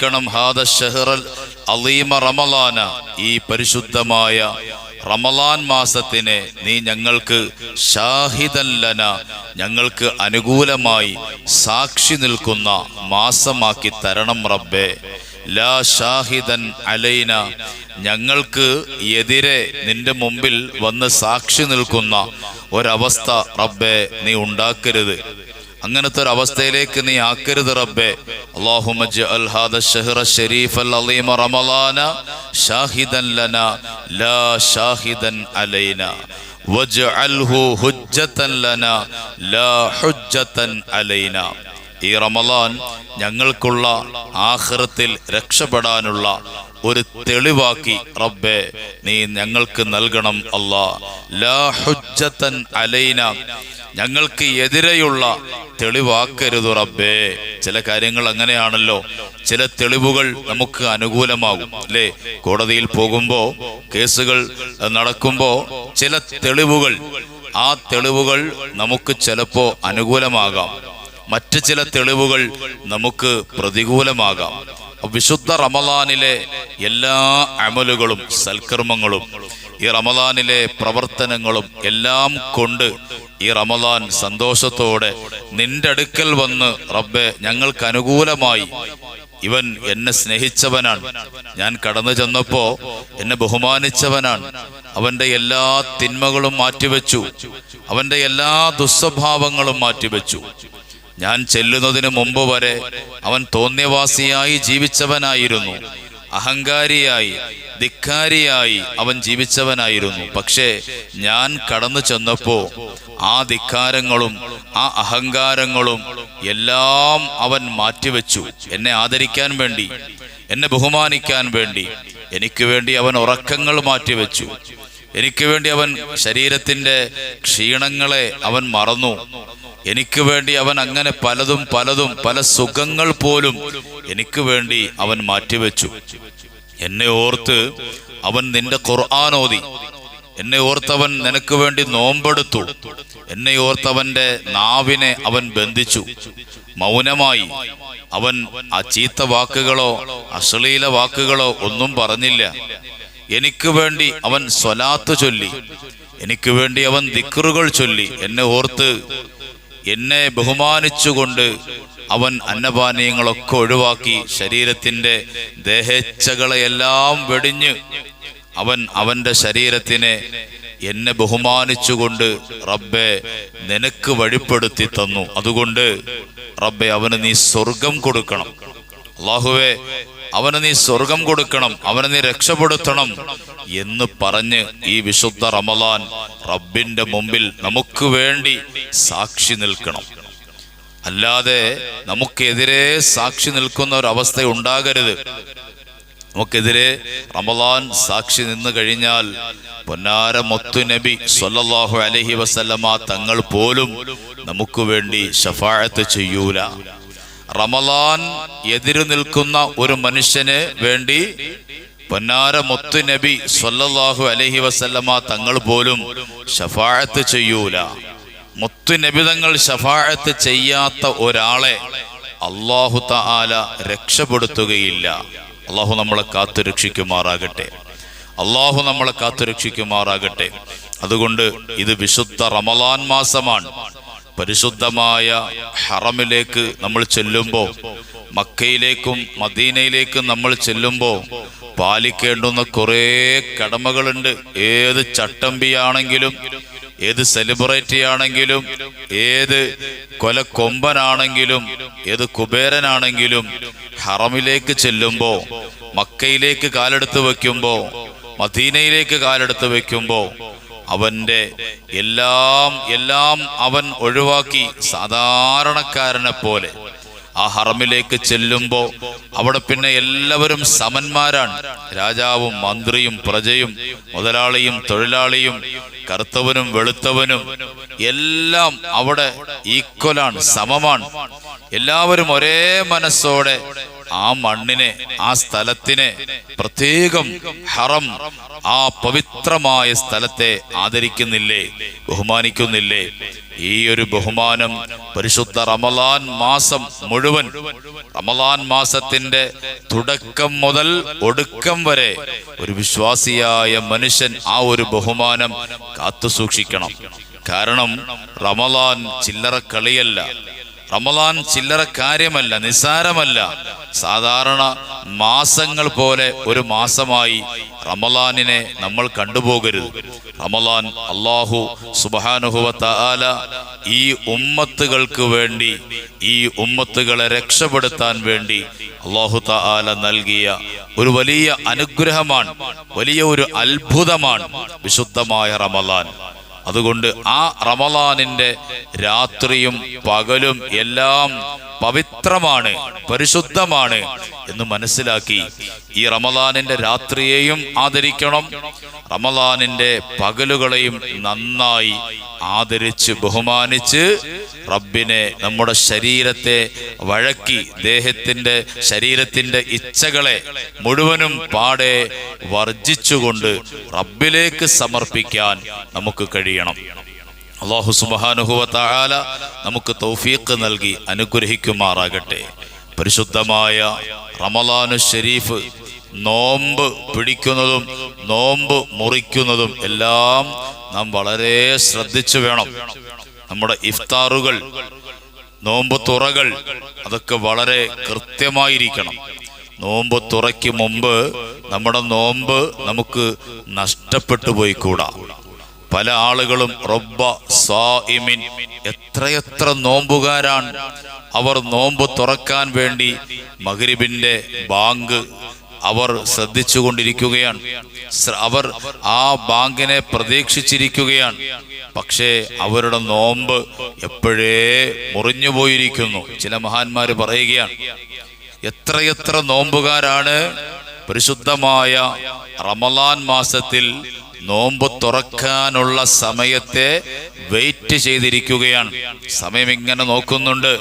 ക്കണം ഹാദ ഷഹറൽ അലീമ റമലാന. ഈ പരിശുദ്ധമായ റമലാൻ മാസത്തിനെ നീ ഞങ്ങൾക്ക് ഷാഹിദല്ലന ഞങ്ങൾക്ക് അനുകൂലമായി സാക്ഷി നിൽക്കുന്ന മാസമാക്കി തരണം റബ്ബേ. ലാ ഷാഹിദൻ അലൈന ഞങ്ങൾക്ക് എതിരെ നിന്റെ മുമ്പിൽ വന്ന് സാക്ഷി നിൽക്കുന്ന ഒരവസ്ഥ റബ്ബെ നീ ഉണ്ടാക്കരുത്. അങ്ങനത്തെ ഒരു അവസ്ഥയിലേക്ക് നീ ആക്കരുത് റബ്ബേ. ഈ റമലാൻ ഞങ്ങൾക്കുള്ള ആഹ്റത്തിൽ രക്ഷപ്പെടാനുള്ള ഒരു തെളിവാക്കി റബ്ബെ നീ ഞങ്ങൾക്ക് നൽകണം അല്ലാ. ലാ അലൈന. ഞങ്ങൾക്ക് എതിരെയുള്ള തെളിവാക്കരുത് റബ്ബേ. ചില കാര്യങ്ങൾ അങ്ങനെയാണല്ലോ. ചില തെളിവുകൾ നമുക്ക് അനുകൂലമാകും അല്ലേ? കോടതിയിൽ പോകുമ്പോ കേസുകൾ നടക്കുമ്പോ ചില തെളിവുകൾ ആ തെളിവുകൾ നമുക്ക് ചിലപ്പോ അനുകൂലമാകാം. മറ്റ് ചില തെളിവുകൾ നമുക്ക് പ്രതികൂലമാകാം. വിശുദ്ധ റമലാനിലെ എല്ലാ അമലുകളും സൽക്കർമ്മങ്ങളും ഈ റമലാനിലെ പ്രവർത്തനങ്ങളും എല്ലാം കൊണ്ട് ഈ റമലാൻ സന്തോഷത്തോടെ നിന്റെ അടുക്കൽ വന്ന് റബ്ബെ ഞങ്ങൾക്ക് അനുകൂലമായി ഇവൻ എന്നെ സ്നേഹിച്ചവനാണ്. ഞാൻ കടന്നു ചെന്നപ്പോ എന്നെ ബഹുമാനിച്ചവനാണ്. അവന്റെ എല്ലാ തിന്മകളും മാറ്റിവെച്ചു. അവന്റെ എല്ലാ ദുസ്വഭാവങ്ങളും മാറ്റിവെച്ചു. ഞാൻ ചെല്ലുന്നതിന് മുമ്പ് വരെ അവൻ തോന്നിയവാസിയായി ജീവിച്ചവനായിരുന്നു. അഹങ്കാരിയായി ധിക്കാരിയായി അവൻ ജീവിച്ചവനായിരുന്നു. പക്ഷേ ഞാൻ കടന്നു ചെന്നപ്പോ ആ ധിക്കാരങ്ങളും ആ അഹങ്കാരങ്ങളും എല്ലാം അവൻ മാറ്റിവെച്ചു. എന്നെ ആദരിക്കാൻ വേണ്ടി എന്നെ ബഹുമാനിക്കാൻ വേണ്ടി എനിക്ക് വേണ്ടി അവൻ ഉറക്കങ്ങൾ മാറ്റിവെച്ചു. എനിക്ക് വേണ്ടി അവൻ ശരീരത്തിന്റെ ക്ഷീണങ്ങളെ അവൻ മറന്നു. എനിക്ക് വേണ്ടി അവൻ അങ്ങനെ പലതും പലതും പല സുഖങ്ങൾ പോലും എനിക്ക് വേണ്ടി അവൻ മാറ്റിവെച്ചു. എന്നെ ഓർത്ത് അവൻ നിന്റെ ഖുർആാനോതി എന്നെ ഓർത്തവൻ നിനക്ക് വേണ്ടി നോമ്പെടുത്തു. എന്നെ ഓർത്തവന്റെ നാവിനെ അവൻ ബന്ധിച്ചു. മൗനമായി അവൻ ആ ചീത്ത വാക്കുകളോ അശ്ലീല വാക്കുകളോ ഒന്നും പറഞ്ഞില്ല. എനിക്ക് വേണ്ടി അവൻ സ്വലാത്ത് ചൊല്ലി. എനിക്ക് വേണ്ടി അവൻ ദിക്കറുകൾ ചൊല്ലി. എന്നെ ഓർത്ത് എന്നെ ബഹുമാനിച്ചുകൊണ്ട് അവൻ അന്നപാനീയങ്ങളൊക്കെ ഒഴിവാക്കി ശരീരത്തിന്റെ ദേഹേച്ഛകളെയെല്ലാം വെടിഞ്ഞ് അവൻ അവന്റെ ശരീരത്തിനെ എന്നെ ബഹുമാനിച്ചുകൊണ്ട് റബ്ബെ നിനക്ക് വഴിപ്പെടുത്തി തന്നു. അതുകൊണ്ട് റബ്ബെ അവന് നീ സ്വർഗം കൊടുക്കണം. അള്ളാഹുവെ അവന് നീ സ്വർഗം കൊടുക്കണം അവനെ നീ രക്ഷപ്പെടുത്തണം എന്ന് പറഞ്ഞ് ഈ വിശുദ്ധ റമലാൻ റബ്ബിന്റെ മുമ്പിൽ നമുക്ക് വേണ്ടി സാക്ഷി നിൽക്കണം. അല്ലാതെ നമുക്കെതിരെ സാക്ഷി നിൽക്കുന്ന ഒരു അവസ്ഥ ഉണ്ടാകരുത് നമുക്കെതിരെ റമലാൻ സാക്ഷി നിന്ന് കഴിഞ്ഞാൽ പൊന്നാര മൊത്തു നബി സൊല്ലാഹു അലഹി വസല്ലമ തങ്ങൾ പോലും നമുക്ക് വേണ്ടി ഷഫാഴത്ത് ചെയ്യൂല. റമലാൻ എതിരു നിൽക്കുന്ന ഒരു മനുഷ്യന് വേണ്ടി പൊന്നാര മുത്തു നബി സൊല്ലാഹു അലഹി വസല്ലമ തങ്ങൾ പോലും ഷഫാഴത്ത് ചെയ്യൂല. മുത്തു നബി തങ്ങൾ ഷഫാഴത്ത് ചെയ്യാത്ത ഒരാളെ അള്ളാഹു താല രക്ഷപ്പെടുത്തുകയില്ല. അള്ളാഹു നമ്മളെ കാത്തു രക്ഷിക്കുമാറാകട്ടെ. അള്ളാഹു നമ്മളെ കാത്തു രക്ഷിക്കുമാറാകട്ടെ. അതുകൊണ്ട് ഇത് വിശുദ്ധ റമലാൻ മാസമാണ്. പരിശുദ്ധമായ ഹറമിലേക്ക് നമ്മൾ ചെല്ലുമ്പോൾ മക്കയിലേക്കും മദീനയിലേക്കും നമ്മൾ ചെല്ലുമ്പോൾ പാലിക്കേണ്ടുന്ന കുറേ കടമകളുണ്ട്. ഏത് ചട്ടമ്പിയാണെങ്കിലും ഏത് സെലിബ്രിറ്റി ആണെങ്കിലും ഏത് കൊല കൊമ്പനാണെങ്കിലും ഏത് കുബേരനാണെങ്കിലും ഹറമിലേക്ക് ചെല്ലുമ്പോൾ മക്കയിലേക്ക് കാലെടുത്ത് വെക്കുമ്പോൾ മദീനയിലേക്ക് കാലെടുത്ത് വെക്കുമ്പോ അവന്റെ എല്ലാം എല്ലാം അവൻ ഒഴിവാക്കി സാധാരണക്കാരനെ പോലെ. ആ ഹറമിലേക്ക് ചെല്ലുമ്പോ അവിടെ പിന്നെ എല്ലാവരും സമന്മാരാണ്. രാജാവും മന്ത്രിയും പ്രജയും മുതലാളിയും തൊഴിലാളിയും കറുത്തവനും വെളുത്തവനും എല്ലാം അവിടെ ഈക്വലാണ് സമമാണ്. എല്ലാവരും ഒരേ മനസ്സോടെ ആ മണ്ണിനെ ആ സ്ഥലത്തിനെ പ്രത്യേകം ഹറം ആ പവിത്രമായ സ്ഥലത്തെ ആദരിക്കുന്നില്ലേ ബഹുമാനിക്കുന്നില്ലേ? ഈ ഒരു ബഹുമാനം പരിശുദ്ധ റമലാൻ മാസം മുഴുവൻ റമലാൻ മാസത്തിന്റെ തുടക്കം മുതൽ ഒടുക്കം വരെ ഒരു വിശ്വാസിയായ മനുഷ്യൻ ആ ഒരു ബഹുമാനം കാത്തു സൂക്ഷിക്കണം കാരണം റമലാൻ ചില്ലറ കളിയല്ല. റമലാൻ ചില്ലറ കാര്യമല്ല നിസ്സാരമല്ല സാധാരണ മാസങ്ങൾ പോലെ ഒരു മാസമായി റമലാനിനെ നമ്മൾ കണ്ടുപോകരുത്. റമലാൻ അള്ളാഹു സുബാനുഹുവത്ത ആല ഈ ഉമ്മത്തുകൾക്ക് വേണ്ടി ഈ ഉമ്മത്തുകളെ രക്ഷപ്പെടുത്താൻ വേണ്ടി അള്ളാഹു താല നൽകിയ ഒരു വലിയ അനുഗ്രഹമാണ് വലിയ ഒരു അത്ഭുതമാണ് വിശുദ്ധമായ റമലാൻ അതുകൊണ്ട് ആ റമലാനിന്റെ രാത്രിയും പകലും എല്ലാം പവിത്രമാണ് പരിശുദ്ധമാണ് എന്ന് മനസ്സിലാക്കി ഈ റമലാനിന്റെ രാത്രിയെയും ആദരിക്കണം. റമലാനിന്റെ പകലുകളെയും നന്നായി ആദരിച്ച് ബഹുമാനിച്ച് റബ്ബിനെ നമ്മുടെ ശരീരത്തെ വഴക്കി ദേഹത്തിന്റെ ശരീരത്തിന്റെ ഇച്ഛകളെ മുഴുവനും പാടെ വർജിച്ചുകൊണ്ട് റബ്ബിലേക്ക് സമർപ്പിക്കാൻ നമുക്ക് കഴിയണം അള്ളാഹു സുബാനുഹുവല നമുക്ക് തൗഫീഖ് നൽകി അനുഗ്രഹിക്കുമാറാകട്ടെ. പരിശുദ്ധമായ റമലാനു ഷെരീഫ് നോമ്പ് പിടിക്കുന്നതും നോമ്പ് മുറിക്കുന്നതും എല്ലാം നാം വളരെ ശ്രദ്ധിച്ചു വേണം. നമ്മുടെ ഇഫ്താറുകൾ നോമ്പ് തുറകൾ അതൊക്കെ വളരെ കൃത്യമായിരിക്കണം. നോമ്പ് തുറയ്ക്ക് മുമ്പ് നമ്മുടെ നോമ്പ് നമുക്ക് നഷ്ടപ്പെട്ടു പോയിക്കൂടാ. പല ആളുകളും റബ്ബ സായിമിൻ എത്രയെത്ര നോമ്പുകാരാണ്. അവർ നോമ്പ് തുറക്കാൻ വേണ്ടി മഹരിബിന്റെ ബാങ്ക് അവർ ശ്രദ്ധിച്ചുകൊണ്ടിരിക്കുകയാണ്. കൊണ്ടിരിക്കുകയാണ് അവർ ആ ബാങ്കിനെ പ്രതീക്ഷിച്ചിരിക്കുകയാണ്. പക്ഷേ അവരുടെ നോമ്പ് എപ്പോഴേ മുറിഞ്ഞു പോയിരിക്കുന്നു. ചില മഹാന്മാർ പറയുകയാണ് എത്രയെത്ര നോമ്പുകാരാണ്. പരിശുദ്ധമായ റമലാൻ മാസത്തിൽ നോമ്പ് തുറക്കാനുള്ള സമയത്തെ വെയിറ്റ് ചെയ്തിരിക്കുകയാണ്. സമയം ഇങ്ങനെ നോക്കുന്നുണ്ട്.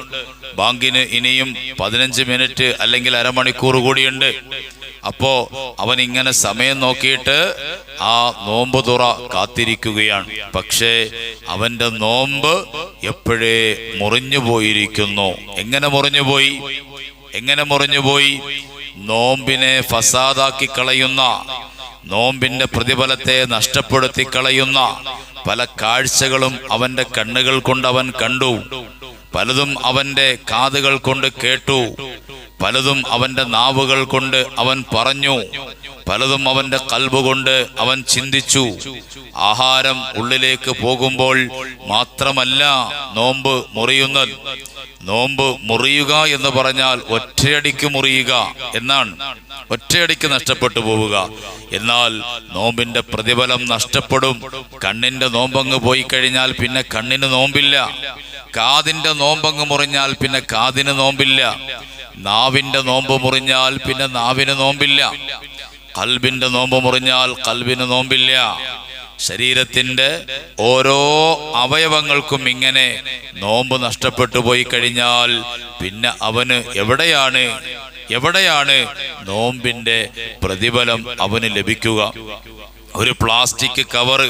ബാങ്കിന് ഇനിയും പതിനഞ്ച് മിനിറ്റ് അല്ലെങ്കിൽ അരമണിക്കൂർ കൂടിയുണ്ട്. അപ്പോ അവൻ ഇങ്ങനെ സമയം നോക്കിയിട്ട് ആ നോമ്പ് തുറ കാത്തിരിക്കുകയാണ്. പക്ഷേ അവന്റെ നോമ്പ് എപ്പോഴേ മുറിഞ്ഞു പോയിരിക്കുന്നു. എങ്ങനെ മുറിഞ്ഞു പോയി? എങ്ങനെ മുറിഞ്ഞു പോയി? നോമ്പിനെ ഫസാദാക്കി കളയുന്ന നോമ്പിന്റെ പ്രതിഫലത്തെ നഷ്ടപ്പെടുത്തി കളയുന്ന പല കാഴ്ചകളും അവന്റെ കണ്ണുകൾ കൊണ്ട് അവൻ കണ്ടു. പലതും അവന്റെ കാതുകൾ കൊണ്ട് കേട്ടു. പലതും അവന്റെ നാവുകൾ കൊണ്ട് അവൻ പറഞ്ഞു. പലതും അവന്റെ കൽബ് കൊണ്ട് അവൻ ചിന്തിച്ചു. ആഹാരം ഉള്ളിലേക്ക് പോകുമ്പോൾ മാത്രമല്ല നോമ്പ് മുറിയുന്നത്. നോമ്പ് മുറിയുക എന്ന് പറഞ്ഞാൽ ഒറ്റയടിക്ക് മുറിയുക എന്നാണ്. ഒറ്റയടിക്ക് നഷ്ടപ്പെട്ടു പോവുക. എന്നാൽ നോമ്പിന്റെ പ്രതിഫലം നഷ്ടപ്പെടും. കണ്ണിന്റെ നോമ്പങ്ങ് പോയി കഴിഞ്ഞാൽ പിന്നെ കണ്ണിന് നോമ്പില്ല. കാതിന്റെ നോമ്പങ്ങ് മുറിഞ്ഞാൽ പിന്നെ കാതിന് നോമ്പില്ല. നാവിന്റെ നോമ്പ് മുറിഞ്ഞാൽ പിന്നെ നാവിന് നോമ്പില്ല. കൽബിന്റെ നോമ്പ് മുറിഞ്ഞാൽ കൽബിന് നോമ്പില്ല. ശരീരത്തിന്റെ ഓരോ അവയവങ്ങൾക്കും ഇങ്ങനെ നോമ്പ് നഷ്ടപ്പെട്ടു പോയി കഴിഞ്ഞാൽ പിന്നെ അവന് എവിടെയാണ്? എവിടെയാണ് നോമ്പിന്റെ പ്രതിഫലം അവന് ലഭിക്കുക? ഒരു പ്ലാസ്റ്റിക് കവറ്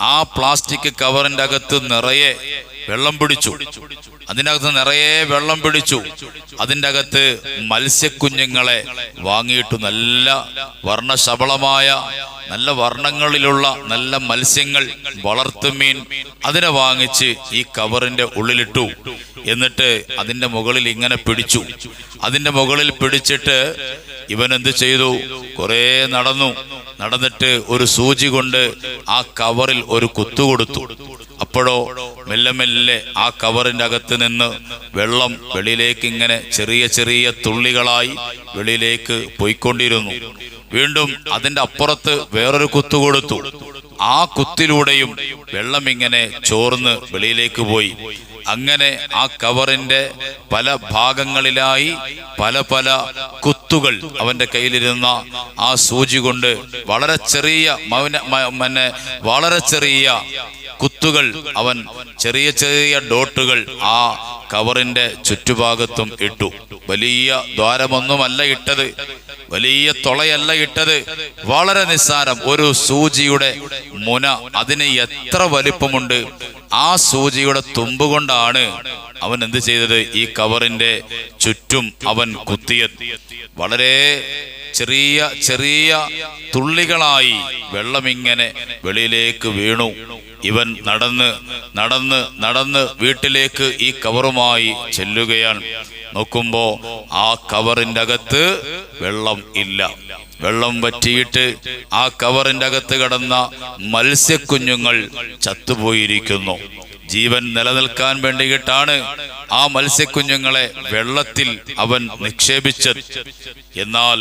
ആ പ്ലാസ്റ്റിക് കവറിന്റെ അകത്ത് നിറയെ വെള്ളം പിടിച്ചു. അതിനകത്ത് നിറയെ വെള്ളം പിടിച്ചു. അതിന്റെ അകത്ത് മത്സ്യക്കുഞ്ഞുങ്ങളെ വാങ്ങിയിട്ട് നല്ല വർണശബളമായ നല്ല വർണങ്ങളിലുള്ള നല്ല മത്സ്യങ്ങൾ വളർത്തുമീൻ അതിനെ വാങ്ങിച്ച് ഈ കവറിന്റെ ഉള്ളിലിട്ടു. എന്നിട്ട് അതിന്റെ മുകളിൽ ഇങ്ങനെ പിടിച്ചു. അതിന്റെ മുകളിൽ പിടിച്ചിട്ട് ഇവൻ എന്ത് ചെയ്തു? കുറേ നടന്നു. നടന്നിട്ട് ഒരു സൂചി കൊണ്ട് ആ കവറിൽ ഒരു കുത്തു കൊടുത്തു. അപ്പോഴോ മെല്ലെ മെല്ലെ ആ കവറിന്റെ അകത്ത് നിന്ന് വെള്ളം വെളിയിലേക്ക് ഇങ്ങനെ ചെറിയ ചെറിയ തുള്ളികളായി വെളിയിലേക്ക് പോയിക്കൊണ്ടിരുന്നു. വീണ്ടും അതിന്റെ അപ്പുറത്ത് വേറൊരു കുത്തു കൊടുത്തു. ആ കുത്തിലൂടെയും വെള്ളം ഇങ്ങനെ ചോർന്ന് വെളിയിലേക്ക് പോയി. അങ്ങനെ ആ കവറിന്റെ പല ഭാഗങ്ങളിലായി പല പല കുത്തുകൾ അവന്റെ കയ്യിലിരുന്ന ആ സൂചി കൊണ്ട് വളരെ ചെറിയ മൗന വളരെ ചെറിയ കുത്തുകൾ അവൻ ചെറിയ ചെറിയ ഡോട്ടുകൾ ആ കവറിന്റെ ചുറ്റുഭാഗത്തും ഇട്ടു. വലിയ ദ്വാരമൊന്നുമല്ല ഇട്ടത്. വലിയ തുളയല്ല ഇട്ടത്. വളരെ നിസ്സാരം ഒരു സൂചിയുടെ മുന അതിന് എത്ര വലിപ്പമുണ്ട്? ആ സൂചിയുടെ തുമ്പ് കൊണ്ടാണ് അവൻ എന്ത് ചെയ്തത്? ഈ കവറിന്റെ ചുറ്റും അവൻ കുത്തിയ വളരെ ചെറിയ ചെറിയ തുള്ളികളായി വെള്ളമിങ്ങനെ വെളിയിലേക്ക് വീണു. ഇവൻ നടന്ന് നടന്ന് നടന്ന് വീട്ടിലേക്ക് ഈ കവറുമായി ചെല്ലുകയാണ്. നോക്കുമ്പോ ആ കവറിന്റെ അകത്ത് വെള്ളം ഇല്ല. വെള്ളം വറ്റിയിട്ട് ആ കവറിന്റെ അകത്ത് കിടന്ന മത്സ്യക്കുഞ്ഞുങ്ങൾ ചത്തുപോയിരിക്കുന്നു. ജീവൻ നിലനിൽക്കാൻ വേണ്ടിയിട്ടാണ് ആ മത്സ്യക്കുഞ്ഞുങ്ങളെ വെള്ളത്തിൽ അവൻ നിക്ഷേപിച്ചത്. എന്നാൽ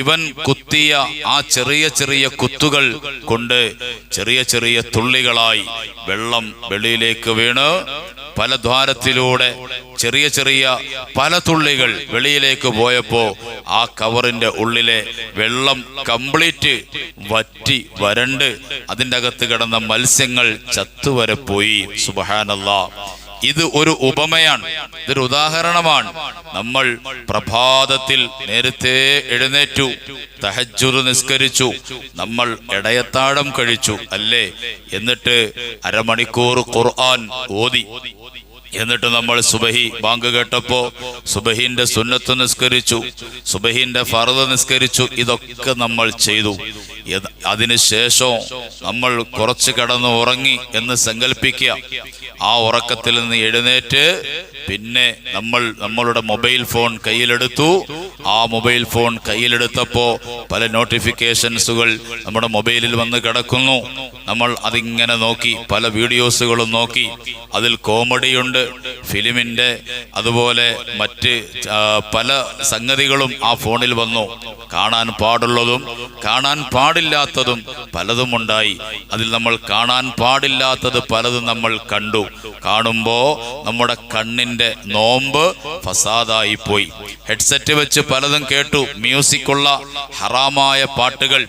ഇവൻ കുത്തിയ ആ ചെറിയ ചെറിയ കുത്തുകൾ കൊണ്ട് ചെറിയ ചെറിയ തുള്ളികളായി വെള്ളം വെളിയിലേക്ക് വീണ് പല ദ്വാരത്തിലൂടെ ചെറിയ ചെറിയ പല തുള്ളികൾ വെളിയിലേക്ക് പോയപ്പോ ആ കവറിന്റെ ഉള്ളിലെ വെള്ളം കംപ്ലീറ്റ് വറ്റി വരണ്ട് അതിന്റെ അകത്ത് കിടന്ന മത്സ്യങ്ങൾ ചത്തുവരെ പോയി. സുബഹാനല്ലാ. ഇത് ഒരു ഉപമയാണ്. ഇതൊരു ഉദാഹരണമാണ്. നമ്മൾ പ്രഭാതത്തിൽ നേരത്തെ എഴുന്നേറ്റു തഹജുദ് നിസ്കരിച്ചു നമ്മൾ ഇടയത്താഴം കഴിച്ചു അല്ലേ? എന്നിട്ട് അരമണിക്കൂർ ഖുർആൻ ഓതി. എന്നിട്ട് നമ്മൾ സുബഹി ബാങ്ക് കേട്ടപ്പോ സുബഹിന്റെ സുന്നത്ത് നിസ്കരിച്ചു സുബഹിന്റെ ഫറദ് നിസ്കരിച്ചു ഇതൊക്കെ നമ്മൾ ചെയ്തു. അതിനുശേഷം നമ്മൾ കുറച്ച് കിടന്ന് ഉറങ്ങി എന്ന് സങ്കല്പിക്കുക ആ ഉറക്കത്തിൽ നിന്ന് എഴുന്നേറ്റ് പിന്നെ നമ്മൾ നമ്മളുടെ മൊബൈൽ ഫോൺ കയ്യിലെടുത്തു. ആ മൊബൈൽ ഫോൺ കയ്യിലെടുത്തപ്പോ പല നോട്ടിഫിക്കേഷൻസുകൾ നമ്മുടെ മൊബൈലിൽ വന്ന് കിടക്കുന്നു. നമ്മൾ അതിങ്ങനെ നോക്കി പല വീഡിയോസുകളും നോക്കി. അതിൽ കോമഡിയുണ്ട് ഫിലിമിന്റെ അതുപോലെ മറ്റ് പല സംഗതികളും ആ ഫോണിൽ വന്നു. കാണാൻ പാടുള്ളതും കാണാൻ പാടില്ലാത്തതും പലതും ഉണ്ടായി. അതിൽ നമ്മൾ കാണാൻ പാടില്ലാത്തത് പലതും നമ്മൾ കണ്ടു. കാണുമ്പോ നമ്മുടെ കണ്ണിന്റെ നോമ്പ് ഫസാദായി പോയി ഹെഡ്സെറ്റ് വെച്ച് പലതും കേട്ടു. മ്യൂസിക്കുള്ള ഹറാമായ പാട്ടുകൾ.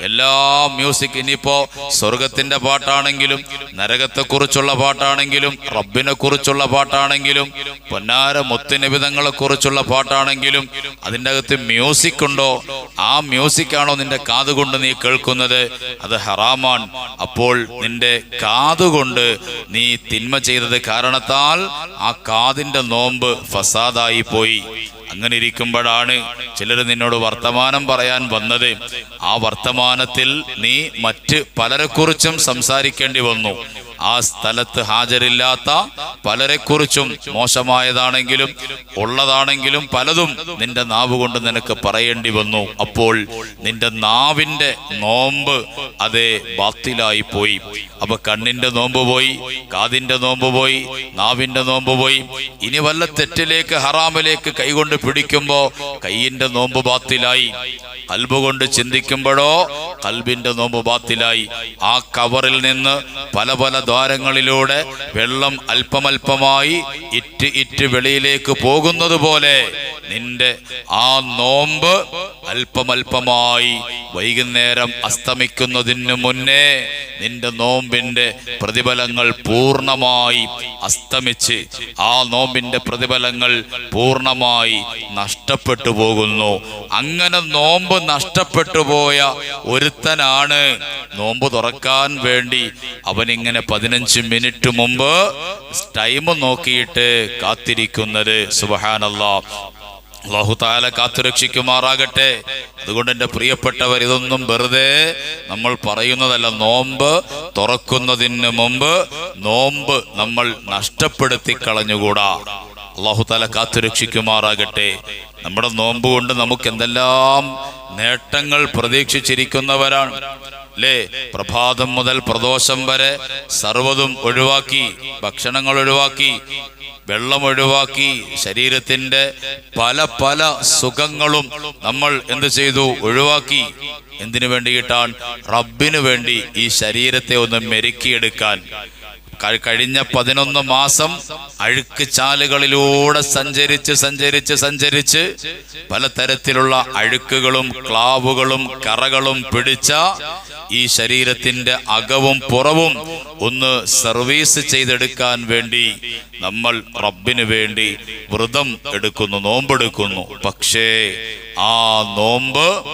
എല്ലാ മ്യൂസിക് ഇനിയിപ്പോ സ്വർഗത്തിന്റെ പാട്ടാണെങ്കിലും നരകത്തെ കുറിച്ചുള്ള പാട്ടാണെങ്കിലും റബ്ബിനെ കുറിച്ചുള്ള പാട്ടാണെങ്കിലും പൊന്നാര മുത്തുനിബിതങ്ങളെ കുറിച്ചുള്ള പാട്ടാണെങ്കിലും അതിന്റെ അകത്ത് മ്യൂസിക് ഉണ്ടോ? ആ മ്യൂസിക് ആണോ നിന്റെ കാതുകൊണ്ട് നീ കേൾക്കുന്നത്? അത് ഹറാമാണ് അപ്പോൾ നിന്റെ കാതുകൊണ്ട് നീ തിന്മ ചെയ്തത് കാരണത്താൽ ആ കാതിന്റെ നോമ്പ് ഫസാദായി പോയി അങ്ങനെ ഇരിക്കുമ്പോഴാണ് ചിലർ നിന്നോട് വർത്തമാനം പറയാൻ വന്നത്. ആ വർത്തമാനത്തിൽ നീ മറ്റ് പലരെക്കുറിച്ചും സംസാരിക്കേണ്ടി വന്നു. ആ സ്ഥലത്ത് ഹാജരില്ലാത്ത പലരെക്കുറിച്ചും മോശമായതാണെങ്കിലും ഉള്ളതാണെങ്കിലും പലതും നിന്റെ നാവ് കൊണ്ട് നിനക്ക് പറയേണ്ടി വന്നു. അപ്പോൾ നിന്റെ നാവിന്റെ നോമ്പ് അതേ ബാത്തിലായി പോയി. അപ്പൊ കണ്ണിന്റെ നോമ്പ് പോയി കാതിന്റെ നോമ്പ് പോയി നാവിന്റെ നോമ്പ് പോയി. ഇനി വല്ല തെറ്റിലേക്ക് ഹറാമിലേക്ക് കൈകൊണ്ട് പിടിക്കുമ്പോ കൈയിന്റെ നോമ്പ് ബാത്തിലായി. കൽബ് കൊണ്ട് ചിന്തിക്കുമ്പോഴോ കൽബിന്റെ നോമ്പ് ബാത്തിലായി. ആ കവറിൽ നിന്ന് പല പല ദ്വാരങ്ങളിലൂടെ വെള്ളം അല്പമല്പമായി ഇറ്റ് ഇറ്റ് വെളിയിലേക്ക് പോകുന്നത് പോലെ നിന്റെ ആ നോമ്പ് അല്പമല്പമായി വൈകുന്നേരം അസ്തമിക്കുന്നതിന് മുന്നേ നിന്റെ നോമ്പിന്റെ പ്രതിഫലങ്ങൾ പൂർണമായി അസ്തമിച്ച് ആ നോമ്പിന്റെ പ്രതിഫലങ്ങൾ പൂർണമായി നഷ്ടപ്പെട്ടു പോകുന്നു. അങ്ങനെ നോമ്പ് നഷ്ടപ്പെട്ടു പോയ ഒരുത്തനാണ്. നോമ്പ് തുറക്കാൻ വേണ്ടി അവനിങ്ങനെ പതിനഞ്ച് മിനിറ്റ് മുമ്പ് ടൈം നോക്കിയിട്ട് കാത്തിരിക്കുന്നത്. സുബഹാനല്ല. അള്ളാഹു താല കാത്തുരക്ഷിക്കുമാറാകട്ടെ അതുകൊണ്ട് എന്റെ പ്രിയപ്പെട്ടവർ ഇതൊന്നും വെറുതെ നമ്മൾ പറയുന്നതല്ല. നോമ്പ് തുറക്കുന്നതിന് മുമ്പ് നോമ്പ് നമ്മൾ നഷ്ടപ്പെടുത്തി കളഞ്ഞുകൂടാ അള്ളാഹു താല കാത്തുരക്ഷിക്കുമാറാകട്ടെ നമ്മുടെ നോമ്പ് കൊണ്ട് നമുക്ക് എന്തെല്ലാം നേട്ടങ്ങൾ പ്രതീക്ഷിച്ചിരിക്കുന്നവരാണ്. അല്ലേ പ്രഭാതം മുതൽ പ്രദോഷം വരെ സർവതും ഒഴിവാക്കി ഭക്ഷണങ്ങൾ ഒഴിവാക്കി വെള്ളം ഒഴിവാക്കി ശരീരത്തിന്റെ പല പല സുഖങ്ങളും നമ്മൾ എന്ത് ചെയ്തു? ഒഴിവാക്കി. എന്തിനു വേണ്ടിയിട്ടാണ്? റബ്ബിനു വേണ്ടി ഈ ശരീരത്തെ ഒന്ന് മെരുക്കിയെടുക്കാൻ. കഴിഞ്ഞ പതിനൊന്ന് മാസം അഴുക്ക് ചാലുകളിലൂടെ സഞ്ചരിച്ച് സഞ്ചരിച്ച് സഞ്ചരിച്ച് പലതരത്തിലുള്ള അഴുക്കുകളും ക്ലാവുകളും കറകളും പിടിച്ച ഈ ശരീരത്തിന്റെ അകവും പുറവും ഒന്ന് സർവീസ് ചെയ്തെടുക്കാൻ വേണ്ടി നമ്മൾ റബ്ബിന് വേണ്ടി വ്രതം എടുക്കുന്നു നോമ്പെടുക്കുന്നു. പക്ഷേ ആ നോമ്പ്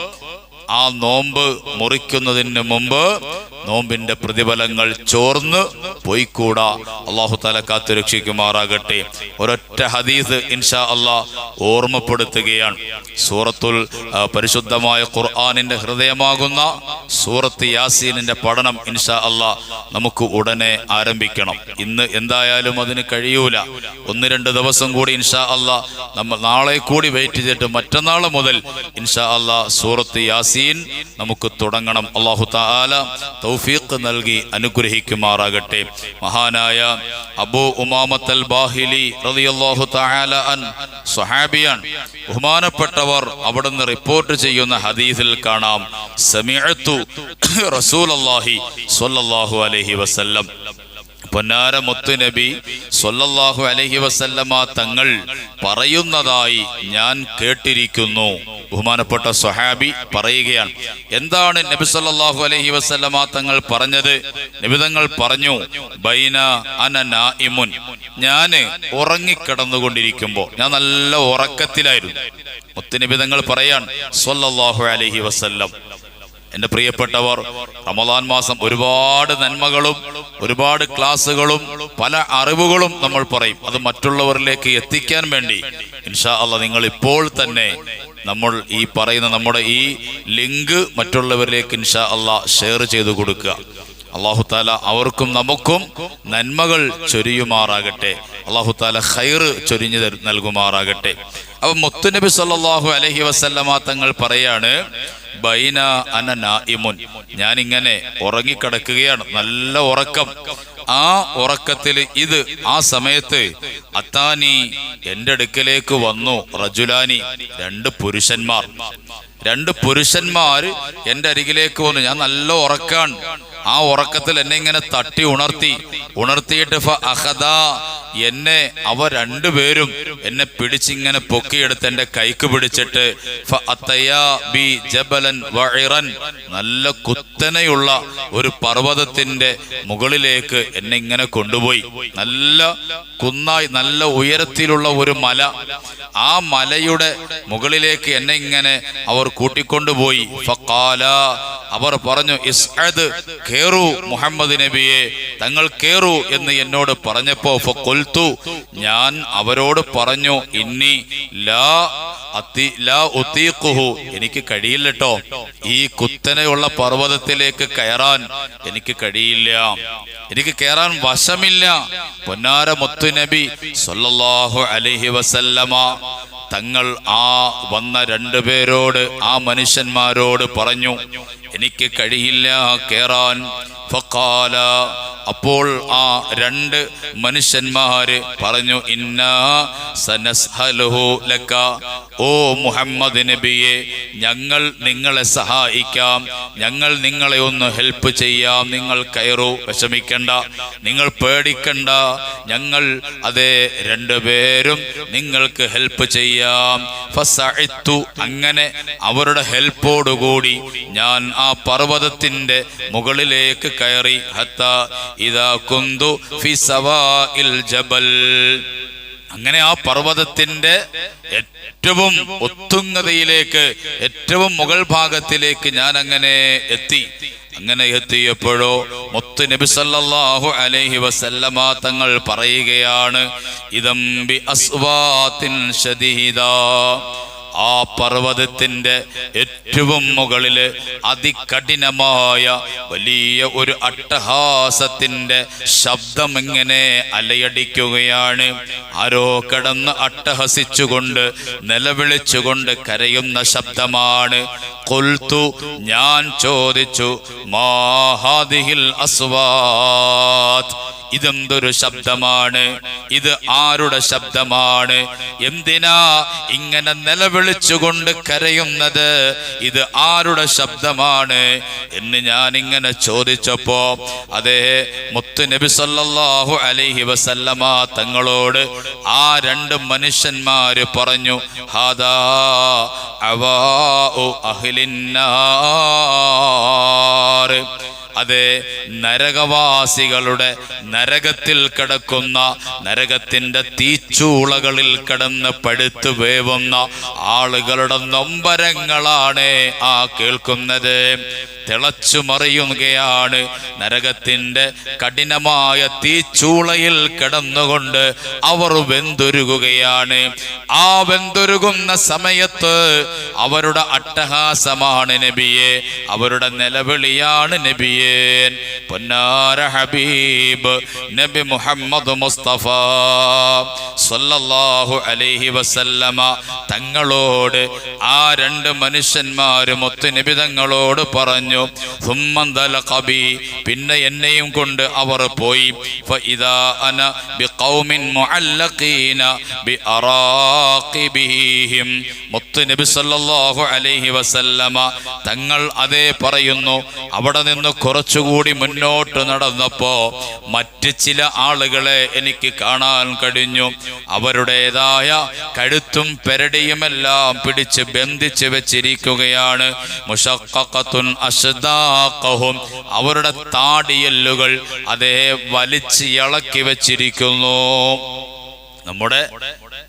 ആ നോമ്പ് മുറിക്കുന്നതിന് മുമ്പ് നോമ്പിന്റെ പ്രതിഫലങ്ങൾ ചോർന്ന് പോയിക്കൂടാ. അള്ളാഹു തല കാത്തു രക്ഷിക്കുമാറാകട്ടെ. ഒരൊറ്റ ഹദീസ് ഇൻഷാ അള്ളാഹ് ഓർമ്മപ്പെടുത്തുകയാണ്. സൂറത്തുൽ പരിശുദ്ധമായ ഖുർആാനിന്റെ ഹൃദയമാകുന്ന സൂറത്ത് യാസീനിന്റെ പഠനം ഇൻഷാ അള്ളാഹ് നമുക്ക് ഉടനെ ആരംഭിക്കണം. ഇന്ന് എന്തായാലും അതിന് കഴിയൂല. ഒന്ന് രണ്ട് ദിവസം കൂടി ഇൻഷാ അള്ളാഹ് നമ്മൾ നാളെ കൂടി വെയിറ്റ് ചെയ്തിട്ട് മറ്റന്നാൾ മുതൽ ഇൻഷാ അള്ളാഹ് സൂറത്ത് യാസീൻ നമുക്ക് തുടങ്ങണം. അള്ളാഹു താല തൗഫീഖ് നൽകി അനുഗ്രഹിക്കുമാറാകട്ടെ. മഹാനായ അബൂ ഉമാമത്തൽ ബാഹിലി റളിയല്ലാഹു തആല അൻ സ്വഹാബിയാൻ ബഹുമാനപ്പെട്ടവർ അവിടുന്ന് റിപ്പോർട്ട് ചെയ്യുന്ന ഹദീസിൽ കാണാം. സമിഅത്തു റസൂലുള്ളാഹി സ്വല്ലല്ലാഹു അലൈഹി വസല്ലം. പൊന്നാര മുത്തുനബി സ്വല്ലല്ലാഹു അലൈഹി വസല്ലമ തങ്ങൾ പറയുന്നതായി ഞാൻ കേട്ടിരിക്കുന്നു. ബഹുമാനപ്പെട്ട സൊഹാബി പറയുകയാണ് എന്താണ് നബി സല്ലാഹു അലൈഹി വസ്ലമ തങ്ങൾ പറഞ്ഞത്? നിബിതങ്ങൾ പറഞ്ഞു ബൈന നായിമുൻ ഞാൻ ഉറങ്ങിക്കിടന്നുകൊണ്ടിരിക്കുമ്പോൾ ഞാൻ നല്ല ഉറക്കത്തിലായിരുന്നു. മുത്തുനബി തങ്ങൾ പറയാൻ സല്ലല്ലാഹു അലൈഹി വസല്ലം. എന്റെ പ്രിയപ്പെട്ടവർ റമദാൻ മാസം ഒരുപാട് നന്മകളും ഒരുപാട് ക്ലാസ്സുകളും പല അറിവുകളും നമ്മൾ പറയും. അത് മറ്റുള്ളവരിലേക്ക് എത്തിക്കാൻ വേണ്ടി. ഇൻഷാ അല്ല നിങ്ങൾ ഇപ്പോൾ തന്നെ നമ്മൾ ഈ പറയുന്ന നമ്മുടെ ഈ ലിങ്ക് മറ്റുള്ളവരിലേക്ക് ഇൻഷാ അല്ല ഷെയർ ചെയ്തു കൊടുക്കുക. അള്ളാഹു താല അവർക്കും നമുക്കും നന്മകൾ ചൊരിയുമാറാകട്ടെ. അള്ളാഹു താല ഹൈർ ചൊരിഞ്ഞു നൽകുമാറാകട്ടെ. അപ്പൊ മുത്തുനബി സല്ലാഹു അലഹി വസല്ലമ തങ്ങൾ പറയാണ് ബൈന അന നായിമുൻ ഞാൻ ഇങ്ങനെ ഉറങ്ങിക്കിടക്കുകയാണ്. നല്ല ഉറക്കം. ആ ഉറക്കത്തിൽ ഇത് ആ സമയത്ത് അത്താനി എന്റെ അടുക്കലേക്ക് വന്നു. റജുലാനി രണ്ട് പുരുഷന്മാർ. രണ്ട് പുരുഷന്മാർ എന്റെ അരികിലേക്ക് വന്നു. ഞാൻ നല്ല ഉറക്കാൻ ആ ഉറക്കത്തിൽ എന്നെ ഇങ്ങനെ തട്ടി ഉണർത്തി. ഉണർത്തിയിട്ട് അഹദാ എന്നെ അവ രണ്ടുപേരും എന്നെ പിടിച്ചിങ്ങനെ പൊക്കിയെടുത്ത് എന്റെ കൈക്ക് പിടിച്ചിട്ട് ബി ജബലൻ നല്ല കുത്തനെയുള്ള ഒരു പർവതത്തിന്റെ മുകളിലേക്ക് എന്നെ ഇങ്ങനെ കൊണ്ടുപോയി. നല്ല കുന്നായി നല്ല ഉയരത്തിലുള്ള ഒരു മല. ആ മലയുടെ മുകളിലേക്ക് എന്നെ ഇങ്ങനെ അവർ കൂട്ടിക്കൊണ്ടുപോയി. അവർ പറഞ്ഞു ഇസ്അദ് കേറു മുഹമ്മദ് നബിയെ. തങ്ങൾ കേറു എന്ന് എന്നോട് പറഞ്ഞപ്പോ ഫൊൽത്തു ഞാൻ അവരോട് പറഞ്ഞു ഇന്നി ലാ ലാ ഉത്തീഖുഹു എനിക്ക് കഴിയില്ലട്ടോ ഈ കുത്തനെയുള്ള പർവതത്തിലേക്ക് കയറാൻ എനിക്ക് കഴിയില്ല. എനിക്ക് കയറാൻ വശമില്ല. പൊന്നാര മുത്തുനബി സല്ലല്ലാഹു അലൈഹി വസല്ലമ തങ്ങൾ ആ വന്ന രണ്ടുപേരോട് ആ മനുഷ്യന്മാരോട് പറഞ്ഞു എനിക്ക് കഴിയില്ല കേറാൻ. ഫക്കാല അപ്പോൾ ആ രണ്ട് മനുഷ്യന്മാര് പറഞ്ഞു ഇന്നാ സനസ്ഹലുഹു ലക ഓ മുഹമ്മദ് നബിയെ ഞങ്ങൾ നിങ്ങളെ സഹായിക്കാം ഞങ്ങൾ നിങ്ങളെ ഒന്ന് ഹെൽപ്പ് ചെയ്യാം നിങ്ങൾ കയറൂ വിഷമിക്കണ്ട നിങ്ങൾ പേടിക്കണ്ട ഞങ്ങൾ അതേ രണ്ടുപേരും നിങ്ങൾക്ക് ഹെൽപ്പ് ചെയ്യാം. അങ്ങനെ അവരുടെ ഹെൽപ്പോടുകൂടി ഞാൻ ആ പർവതത്തിന്റെ മുകളിലേക്ക് കയറി. ഹത്ത ഇതാ കുന്തു ഫി സവാഇൽ ജബൽ. അങ്ങനെ ആ പർവതത്തിന്റെ ഏറ്റവും ഒത്തുങ്ങതയിലേക്ക് ഏറ്റവും മുകൾ ഭാഗത്തിലേക്ക് ഞാൻ അങ്ങനെ എത്തി. അങ്ങനെ എത്തിയപ്പോഴോ മുത്ത് നബി സല്ലല്ലാഹു അലൈഹി വസല്ലമ തങ്ങൾ പറയുകയാണ് ഇദം ബി അസ്വാത്തിൻ ശദീദാ. ആ പർവതത്തിന്റെ ഏറ്റവും മുകളിൽ അതികഠിനമായ വലിയ ഒരു അട്ടഹാസത്തിന്റെ ശബ്ദം ഇങ്ങനെ അലയടിക്കുകയാണ്. ആരോ കടന്ന് അട്ടഹസിച്ചുകൊണ്ട് നിലവിളിച്ചുകൊണ്ട് കരയുന്ന ശബ്ദമാണ് കൊൽത്തു ഞാൻ ചോദിച്ചു മാഹാദിഹിൽ അസ്വാത് ഇതെന്തൊരു ശബ്ദമാണ്? ഇത് ആരുടെ ശബ്ദമാണ്? എന്തിനാ ഇങ്ങനെ നിലവിളിച്ചുകൊണ്ട് കരയുന്നത്? ഇത് ആരുടെ ശബ്ദമാണ്? എന്ന് ഞാൻ ഇങ്ങനെ ചോദിച്ചപ്പോ അതേ മുത്ത് നബി സല്ലാഹു അലൈഹി വസല്ലമ തങ്ങളോട് ആ രണ്ട് മനുഷ്യന്മാര് പറഞ്ഞു ഹാദാ അവാഉ അഹ്ലിന്നാർ അതെ നരകവാസികളുടെ നരകത്തിൽ കിടക്കുന്ന നരകത്തിന്റെ തീച്ചൂളകളിൽ കിടന്ന് പഴുത്തു വേവുന്ന ആളുകളുടെ നൊമ്പരങ്ങളാണ് ആ കേൾക്കുന്നത്. തിളച്ചു മറിയുകയാണ് നരകത്തിന്റെ കഠിനമായ തീച്ചൂളയിൽ കിടന്നുകൊണ്ട് അവർ വെന്തുരുകുകയാണ്. ആ വെന്തുരുകുന്ന സമയത്ത് അവരുടെ അട്ടഹാസമാണ് നബിയെ അവരുടെ നിലവിളിയാണ് നബിയെ. പൊന്നാര ഹബീബ് നബി മുഹമ്മദ് മുസ്തഫ സല്ലല്ലാഹു അലൈഹി വസല്ലമ തങ്ങളോട് ആ രണ്ട് മനുഷ്യന്മാരും ഒത്തു നബി തങ്ങളോട് പറഞ്ഞു സുമ്മന്തല കബി പിന്നെ എന്നെയും കൊണ്ട് അവർ പോയി ഫഇദാ അന ബിഖൗമിൻ മുഅല്ലഖീന ബിഅറാഖിബിഹിം മുത്ത് നബി സല്ലല്ലാഹു അലൈഹി വസല്ലമ തങ്ങൾ അതേ പറയുന്നു. അവിടെ നിന്ന് കുറച്ചുകൂടി മുന്നോട്ട് നടന്നപ്പോ മറ്റ് ചില ആളുകളെ എനിക്ക് കാണാൻ കഴിഞ്ഞു. അവരുടേതായ കഴുത്തും പെരടിയുമെല്ലാം പിടിച്ച് ബന്ധിച്ച് വെച്ചിരിക്കുകയാണ്. മുഷക്കത്തുൻ അശ്ദാഖഹും. അവരുടെ താടിയല്ലുകൾ അതേ വലിച്ച് ഇളക്കി വെച്ചിരിക്കുന്നു. നമ്മുടെ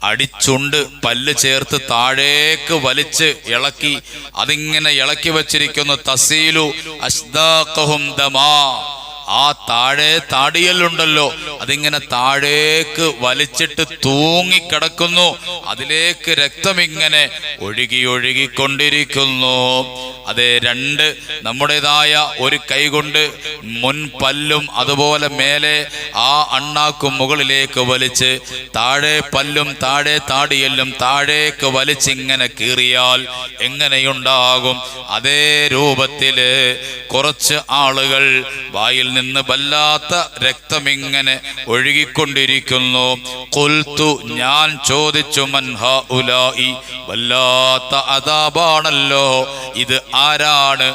അടിച്ചുണ്ട് പല്ല് ചേർത്ത് താഴേക്ക് വലിച്ച് ഇളക്കി. അതിങ്ങനെ ഇളക്കി വച്ചിരിക്കുന്നു. തസീലു അസ്ദാഖഹും ദമാ. ആ താഴെ താടിയല്ലുണ്ടല്ലോ. അതിങ്ങനെ താഴേക്ക് വലിച്ചിട്ട് തൂങ്ങിക്കിടക്കുന്നു. അതിലേക്ക് രക്തം ഇങ്ങനെ ഒഴുകി ഒഴുകിക്കൊണ്ടിരിക്കുന്നു. അതേ രണ്ട് നമ്മുടേതായ ഒരു കൈകൊണ്ട് മുൻപല്ലും മുൻ പല്ലും അതുപോലെ മേലെ ആ അണ്ണാക്കും മുകളിലേക്ക് വലിച്ച് താഴെ പല്ലും താഴെ താടിയല്ലും താഴേക്ക് വലിച്ചിങ്ങനെ കീറിയാൽ എങ്ങനെയുണ്ടാകും? അതേ രൂപത്തിൽ കുറച്ച് ആളുകൾ വായിൽ നിന്ന് വല്ലാത്ത രക്തമിങ്ങനെ ഒഴുകിക്കൊണ്ടിരിക്കുന്നു. കൊൽത്തു ഞാൻ ചോദിച്ചു മൻഹ ഉലായി വല്ലാത്ത അതാപാണല്ലോ ഇത് ആരാണ്?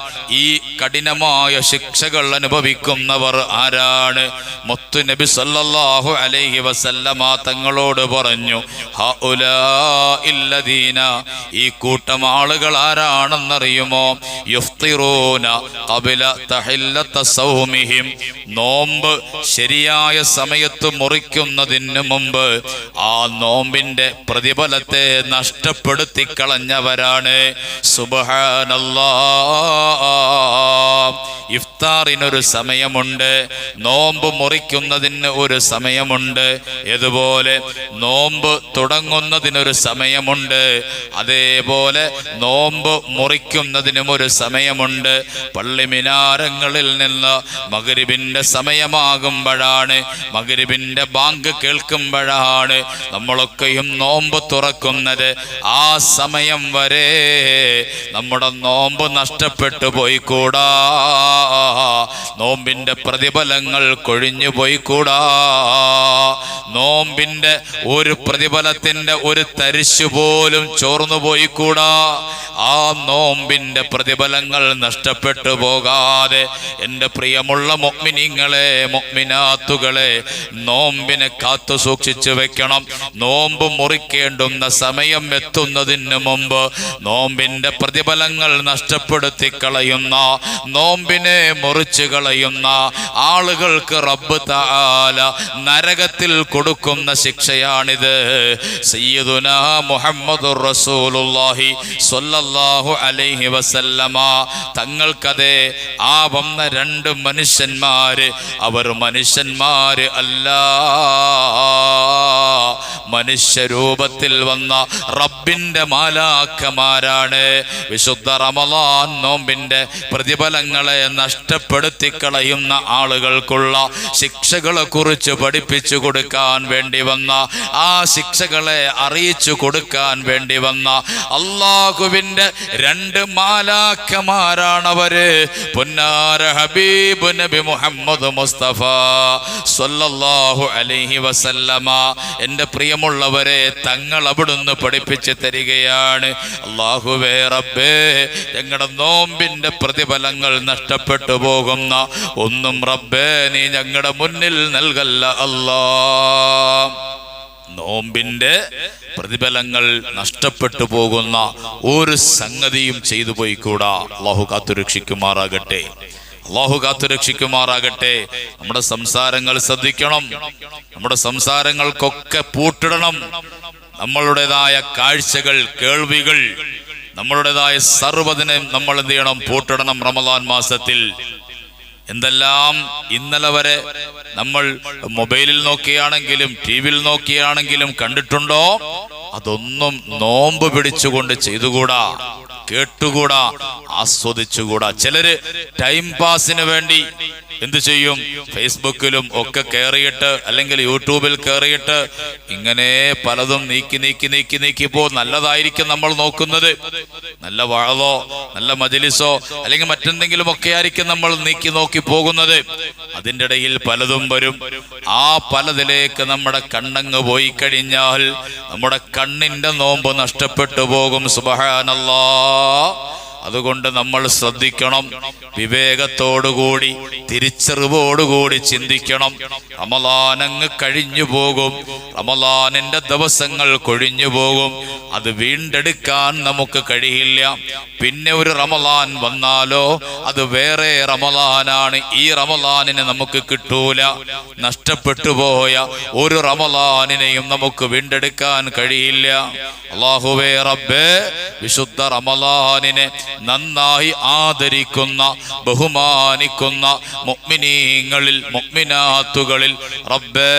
ഈ കഠിനമായ ശിക്ഷകൾ അനുഭവിക്കുന്നവർ ആരാണ്? മുത്തു നബി സല്ലല്ലാഹു അലൈഹി വസല്ലമ തങ്ങളോട് പറഞ്ഞു ഹഉലാഇല്ലദീന ഈ കൂട്ടം ആളുകൾ ആരാണെന്നറിയുമോ? യുഫ്തിറൂന ഖബല തഹില്ലത്ത സൗമിഹിം നോമ്പ് ശരിയായ സമയത്ത് മുറിക്കുന്നതിന് മുമ്പ് ആ നോമ്പിന്റെ പ്രതിഫലത്തെ നഷ്ടപ്പെടുത്തി കളഞ്ഞവരാണ് ഇഫ്താറിനൊരു സമയമുണ്ട് നോമ്പ് മുറിക്കുന്നതിന് ഒരു സമയമുണ്ട് ഇതുപോലെ നോമ്പ് തുടങ്ങുന്നതിനൊരു സമയമുണ്ട് അതേപോലെ നോമ്പ് മുറിക്കുന്നതിനും ഒരു സമയമുണ്ട്. പള്ളി മിനാരങ്ങളിൽ നിന്ന് മകരിബിന്റെ സമയമാകുമ്പോഴാണ് മകരിബിന്റെ ബാങ്ക് കേൾക്കുമ്പോഴാണ് നമ്മളൊക്കെയും നോമ്പ് തുറക്കുന്നത്. ആ സമയം വരെ നമ്മുടെ നോമ്പ് നഷ്ടപ്പെട്ടു പോയിക്കൂടാ. നോമ്പിന്റെ പ്രതിഫലങ്ങൾ കൊഴിഞ്ഞു പോയിക്കൂടാ. നോമ്പിന്റെ ഒരു പ്രതിഫലത്തിന്റെ ഒരു തരിശു പോലും ചോർന്നു പോയിക്കൂടാ. ആ നോമ്പിന്റെ പ്രതിഫലങ്ങൾ നഷ്ടപ്പെട്ടു പോകാതെ എന്റെ പ്രിയമുള്ള മൊഗ്മിനിങ്ങളെ മൊഗ്മിനാത്തുകളെ നോമ്പിനെ കാത്തു സൂക്ഷിച്ചു വെക്കണം. നോമ്പ് മുറിക്കേണ്ടുന്ന സമയം എത്തുന്നതിന് മുമ്പ് നോമ്പിന്റെ പ്രതിഫലങ്ങൾ നഷ്ടപ്പെടുത്തി കളയുന്ന നോമ്പിനെ മുറിച്ചു കളയുന്ന ആളുകൾക്ക് റബ്ബ് താല നരകത്തിൽ കൊടുക്കുന്ന ശിക്ഷയാണിത്. സയ്യിദുന മുഹമ്മദ് റസൂലുള്ളാഹി സ്വല്ലല്ലാഹു അലൈഹി വസല്ലമ തങ്ങൾക്കതേ ആ വന്ന രണ്ട് മനുഷ്യന്മാര് അവർ മനുഷ്യന്മാര് അല്ല. മനുഷ്യരൂപത്തിൽ വന്ന റബ്ബിന്റെ മാലാക്കമാരാണ് വിശുദ്ധ റമലാൻ നോമ്പിന്റെ പ്രതിഫലങ്ങളെ നഷ്ടപ്പെടുത്തി കളയുന്ന ആളുകൾക്കുള്ള ശിക്ഷകളെ കുറിച്ച് പഠിപ്പിച്ചു കൊടുക്കാൻ വേണ്ടി വന്ന ആ ശിക്ഷകളെ അറിയിച്ചു കൊടുക്കാൻ വേണ്ടി വന്ന അള്ളാഹുവിന്റെ രണ്ട് മാലാക്കമാരാണവര് പൊന്നാര ഹബീബ് നബി മുഹമ്മദ് മുസ്തഫ സല്ലല്ലാഹു അലൈഹി വസല്ലമ. എന്റെ പ്രിയമുള്ളവരെ തങ്ങൾ അവിടുന്ന് പഠിപ്പിച്ച് തരികയാണ്. അള്ളാഹുവേ റബ്ബേ ഞങ്ങളുടെ നോമ്പിന്റെ പ്രതിഫലങ്ങൾ നഷ്ടപ്പെട്ടു പോകുന്ന ഒന്നും റബ്ബേ നീ ഞങ്ങളുടെ മുന്നിൽ നൽകല്ല അല്ലാ. നോമ്പിന്റെ പ്രതിഫലങ്ങൾ നഷ്ടപ്പെട്ടു പോകുന്ന ഒരു സംഗതിയും ചെയ്തു പോയിക്കൂടാ. അള്ളാഹു കാത്തുരക്ഷിക്കുമാറാകട്ടെ. അള്ളാഹു കാത്തുരക്ഷിക്കുമാറാകട്ടെ നമ്മുടെ സംസാരങ്ങൾ ശ്രദ്ധിക്കണം. നമ്മുടെ സംസാരങ്ങൾക്കൊക്കെ പൂട്ടിടണം. നമ്മളുടേതായ കാഴ്ചകൾ കേൾവികൾ നമ്മളുടേതായ സർവതിനെ നമ്മൾ എന്ത് ചെയ്യണം? പൂട്ടിടണം റമദാൻ മാസത്തിൽ. എന്തെല്ലാം ഇന്നലെ വരെ നമ്മൾ മൊബൈലിൽ നോക്കിയാണെങ്കിലും ടി വിയിൽ നോക്കിയാണെങ്കിലും കണ്ടിട്ടുണ്ടോ? അതൊന്നും നോമ്പ് പിടിച്ചുകൊണ്ട് ചെയ്തുകൂടാ. കേട്ടുകൂടാ ആസ്വദിച്ചുകൂടാ. ചിലര് ടൈം പാസിന് വേണ്ടി എന്ത് ചെയ്യും? ഫേസ്ബുക്കിലും ഒക്കെ കയറിയിട്ട് അല്ലെങ്കിൽ യൂട്യൂബിൽ കയറിയിട്ട് ഇങ്ങനെ പലതും നീക്കി നീക്കി നീക്കി നീക്കി പോ. നല്ലതായിരിക്കും നമ്മൾ നോക്കുന്നത്. നല്ല വാഴതോ നല്ല മജലിസോ അല്ലെങ്കിൽ മറ്റെന്തെങ്കിലും ഒക്കെ ആയിരിക്കും നമ്മൾ നീക്കി നോക്കി പോകുന്നത്. അതിന്റെ ഇടയിൽ പലതും വരും. ആ പലതിലേക്ക് നമ്മുടെ കണ്ണങ്ങ് പോയി കഴിഞ്ഞാൽ നമ്മുടെ കണ്ണിന്റെ നോമ്പ് നഷ്ടപ്പെട്ടു പോകും. സുബഹാനല്ലാ. അതുകൊണ്ട് നമ്മൾ ശ്രദ്ധിക്കണം. വിവേകത്തോടുകൂടി തിരിച്ചറിവോടുകൂടി ചിന്തിക്കണം. റമലാനങ്ങ് കഴിഞ്ഞു പോകും. റമലാനിന്റെ ദിവസങ്ങൾ കൊഴിഞ്ഞു പോകും. അത് വീണ്ടെടുക്കാൻ നമുക്ക് കഴിയില്ല. പിന്നെ ഒരു റമലാൻ വന്നാലോ അത് വേറെ റമലാനാണ് ഈ റമലാനിനെ നമുക്ക് കിട്ടൂല. നഷ്ടപ്പെട്ടു പോയ ഒരു റമലാനിനെയും നമുക്ക് വീണ്ടെടുക്കാൻ കഴിയില്ല. അള്ളാഹുവേ റബ്ബേ വിശുദ്ധ റമലാനിനെ നന്നായി ആദരിക്കുന്ന ബഹുമാനിക്കുന്ന മുഅ്മിനീങ്ങളിൽ മുഅ്മിനാത്തുകളിൽ റബ്ബേ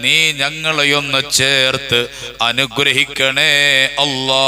നീ ഞങ്ങളെയൊന്ന് ചേർത്ത് അനുഗ്രഹിക്കണേ അല്ലാ